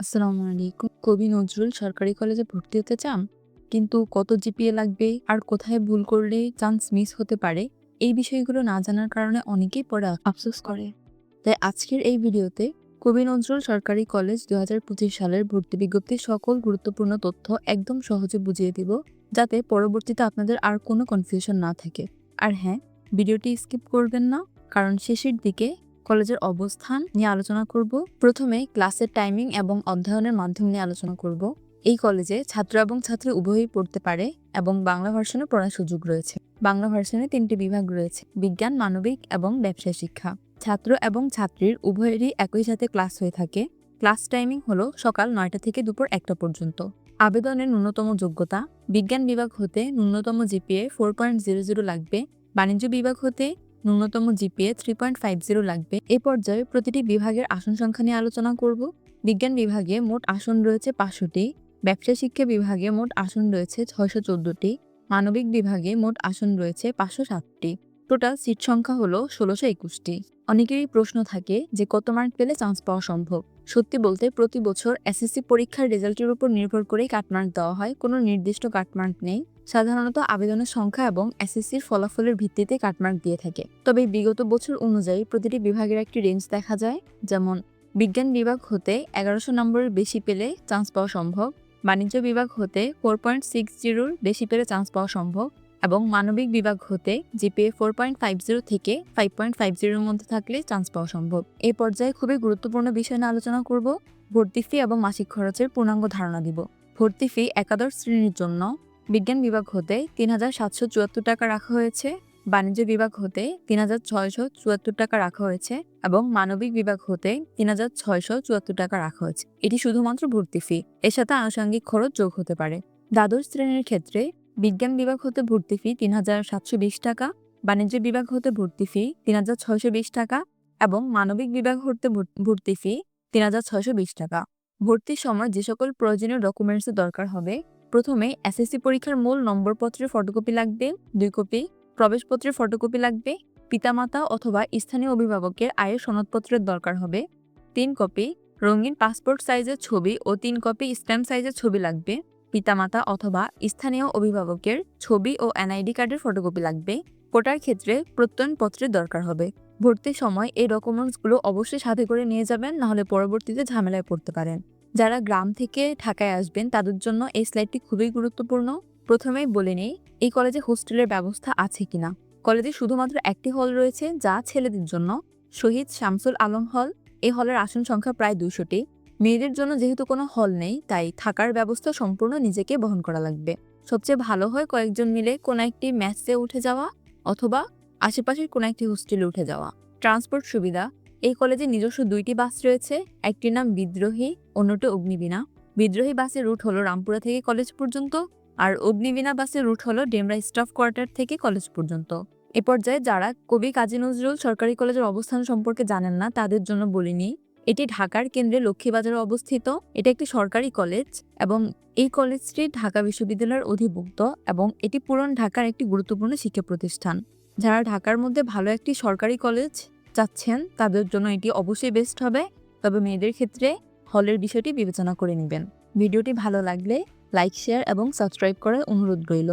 আসসালামু আলাইকুম। কবি নজরুল সরকারি কলেজে ভর্তি হতে চান, কিন্তু কত জিপিএ লাগবে আর কোথায় ভুল করলে চান্স মিস হতে পারে, এই বিষয়গুলো না জানার কারণে অনেকেই পরে আফসোস করে। তাই আজকের এই ভিডিওতে কবি নজরুল সরকারি কলেজ দু হাজার পঁচিশ সালের ভর্তি বিজ্ঞপ্তির সকল গুরুত্বপূর্ণ তথ্য একদম সহজে বুঝিয়ে দিব, যাতে পরবর্তীতে আপনাদের আর কোনো কনফিউশন না থাকে। আর হ্যাঁ ভিডিওটি স্কিপ করবেন না, কারণ শেষের দিকে কলেজের অবস্থান নিয়ে আলোচনা করব। প্রথমে ক্লাসের টাইমিং এবং অধ্যয়নের মাধ্যম নিয়ে আলোচনা করব। এই কলেজে ছাত্র এবং ছাত্রী উভয়ই পড়তে পারে এবং বাংলা ভার্সনে পড়ার সুযোগ রয়েছে। বাংলা ভার্সনে তিনটি বিভাগ রয়েছে, বিজ্ঞান, মানবিক এবং ব্যবসায় শিক্ষা। ছাত্র এবং ছাত্রীর উভয়েরই একই সাথে ক্লাস হয়ে থাকে। ক্লাস টাইমিং হলো সকাল নয়টা থেকে দুপুর একটা পর্যন্ত। আবেদনের ন্যূনতম যোগ্যতা, বিজ্ঞান বিভাগ হতে ন্যূনতম GPA four point zero zero লাগবে, বাণিজ্য বিভাগ হতে ন্যূনতম GPA three point five zero লাগবে। এ পর্যায়ে প্রতিটি বিভাগের আসন সংখ্যা নিয়ে আলোচনা করব। বিজ্ঞান বিভাগে মোট আসন রয়েছে পাঁচশোটি, ব্যবসা শিক্ষা বিভাগে মোট আসন রয়েছে ছয়শো চোদ্দটি, মানবিক বিভাগে মোট আসন রয়েছে পাঁচশো সাতটি। টোটাল সিট সংখ্যা হলো ষোলোশো একুশটি। অনেকেরই প্রশ্ন থাকে যে কত মার্ক পেলে চান্স পাওয়া সম্ভব? সত্যি বলতে প্রতি বছর এসএসসি পরীক্ষার রেজাল্টের উপর নির্ভর করেই কাটমার্ক দেওয়া হয়, কোনো নির্দিষ্ট কাটমার্ক নেই। সাধারণত আবেদনের সংখ্যা এবং এসএসসির ফলাফলের ভিত্তিতে কাটমার্ক দিয়ে থাকে। তবে বিগত বছর অনুযায়ী প্রতিটি বিভাগের একটি রেঞ্জ দেখা যায়, যেমন বিজ্ঞান বিভাগ হতে এগারোশো নম্বরের বেশি পেলে চান্স পাওয়া সম্ভব, বাণিজ্য বিভাগ হতে ফোর পয়েন্ট সিক্স জিরোর বেশি পেলে চান্স পাওয়া সম্ভব এবং মানবিক বিভাগ হতে GPA four point five zero থেকে ফাইভ পয়েন্ট ফাইভ জিরোর মধ্যে থাকলে চান্স পাওয়া সম্ভব। এই পর্যায়ে খুবই গুরুত্বপূর্ণ বিষয় নিয়ে আলোচনা করব, ভর্তি ফি এবং মাসিক খরচের পূর্ণাঙ্গ ধারণা দিব। ভর্তি ফি একাদশ শ্রেণির জন্য বিজ্ঞান বিভাগ হতে তিন হাজার সাতশো চুয়াত্তর টাকা রাখা হয়েছে, বাণিজ্য বিভাগ হতে তিন হাজার ছয়শো চুয়াত্তর টাকা রাখা হয়েছে এবং মানবিক বিভাগ হতে তিন হাজার ছয়শো চুয়াত্তর টাকা রাখা হয়েছে। এটি শুধুমাত্র ভর্তি ফি এর সাথে আনুষঙ্গিক খরচ যোগ হতে পারে। দ্বাদশ শ্রেণির ক্ষেত্রে বিজ্ঞান বিভাগ হতে ভর্তি ফি তিন হাজার সাতশো বিশ টাকা, বাণিজ্য বিভাগ হতে ভর্তি ফি তিন হাজার ছয়শো বিশ টাকা এবং মানবিক বিভাগ হতে ভর্তি ফি তিন হাজার ছয়শো বিশ টাকা। ভর্তির সময় যে সকল প্রয়োজনীয় ডকুমেন্টসের দরকার হবে, প্রথমে এসএসসি পরীক্ষার মূল নম্বরপত্রের ফটোকপি লাগবে, দুই কপি প্রবেশপত্রের ফটোকপি লাগবে, পিতামাতা অথবা স্থানীয় অভিভাবকের আয়ের সনদপত্রের দরকার হবে, তিন কপি রঙিন পাসপোর্ট সাইজের ছবি ও তিন কপি স্ট্যাম্প সাইজের ছবি লাগবে। পিতামাতা অথবা স্থানীয় অভিভাবকের ছবি ও এনআইডি কার্ডের ফটোকপি লাগবে। কোটার ক্ষেত্রে প্রত্যয়নপত্রের দরকার হবে। ভর্তির সময় এই ডকুমেন্টসগুলো অবশ্যই সাথে করে নিয়ে যাবেন, নাহলে পরবর্তীতে ঝামেলায় পড়তে পারেন। যারা গ্রাম থেকে ঢাকায় আসবেন, তাদের জন্য এই স্লাইডটি খুবই গুরুত্বপূর্ণ। প্রথমেই বলে নেই, এই কলেজে হোস্টেলের ব্যবস্থা আছে কিনা? কলেজে শুধুমাত্র একটি হল রয়েছে, যা ছেলেদের জন্য। শহীদ শামসুল আলম হল এই হলের আসন সংখ্যা প্রায় দুশোটি মেয়েদের জন্য যেহেতু কোনো হল নেই, তাই থাকার ব্যবস্থা সম্পূর্ণ নিজেকে বহন করা লাগবে। সবচেয়ে ভালো হয় কয়েকজন মিলে কোনো একটি ম্যাচে উঠে যাওয়া অথবা আশেপাশের কোনো একটি হোস্টেলে উঠে যাওয়া। ট্রান্সপোর্ট সুবিধা, এই কলেজে নিজস্ব দুইটি বাস রয়েছে, একটির নাম বিদ্রোহী, অন্যটি অগ্নিবীণা। বিদ্রোহী বাসের রুট হলো রামপুরা থেকে কলেজ পর্যন্ত, আর অগ্নিবীণা বাসের রুট হলো ডেমরা স্টাফ কোয়ার্টার থেকে কলেজ পর্যন্ত। এ পর্যায়ে যারা কবি কাজী নজরুল সরকারি কলেজের অবস্থান সম্পর্কে জানেন না, তাদের জন্য বলিনি এটি ঢাকার কেন্দ্রে লক্ষ্মীবাজারে অবস্থিত। এটা একটি সরকারি কলেজ এবং এই কলেজটি ঢাকা বিশ্ববিদ্যালয়ের অধিভুক্ত এবং এটি পুরন ঢাকার একটি গুরুত্বপূর্ণ শিক্ষা প্রতিষ্ঠান। যারা ঢাকার মধ্যে ভালো একটি সরকারি কলেজ চাচ্ছেন, তাদের জন্য এটি অবশ্যই বেস্ট হবে। তবে মেয়েদের ক্ষেত্রে হলের বিষয়টি বিবেচনা করে নেবেন। ভিডিওটি ভালো লাগলে লাইক শেয়ার এবং সাবস্ক্রাইব করার অনুরোধ রইল।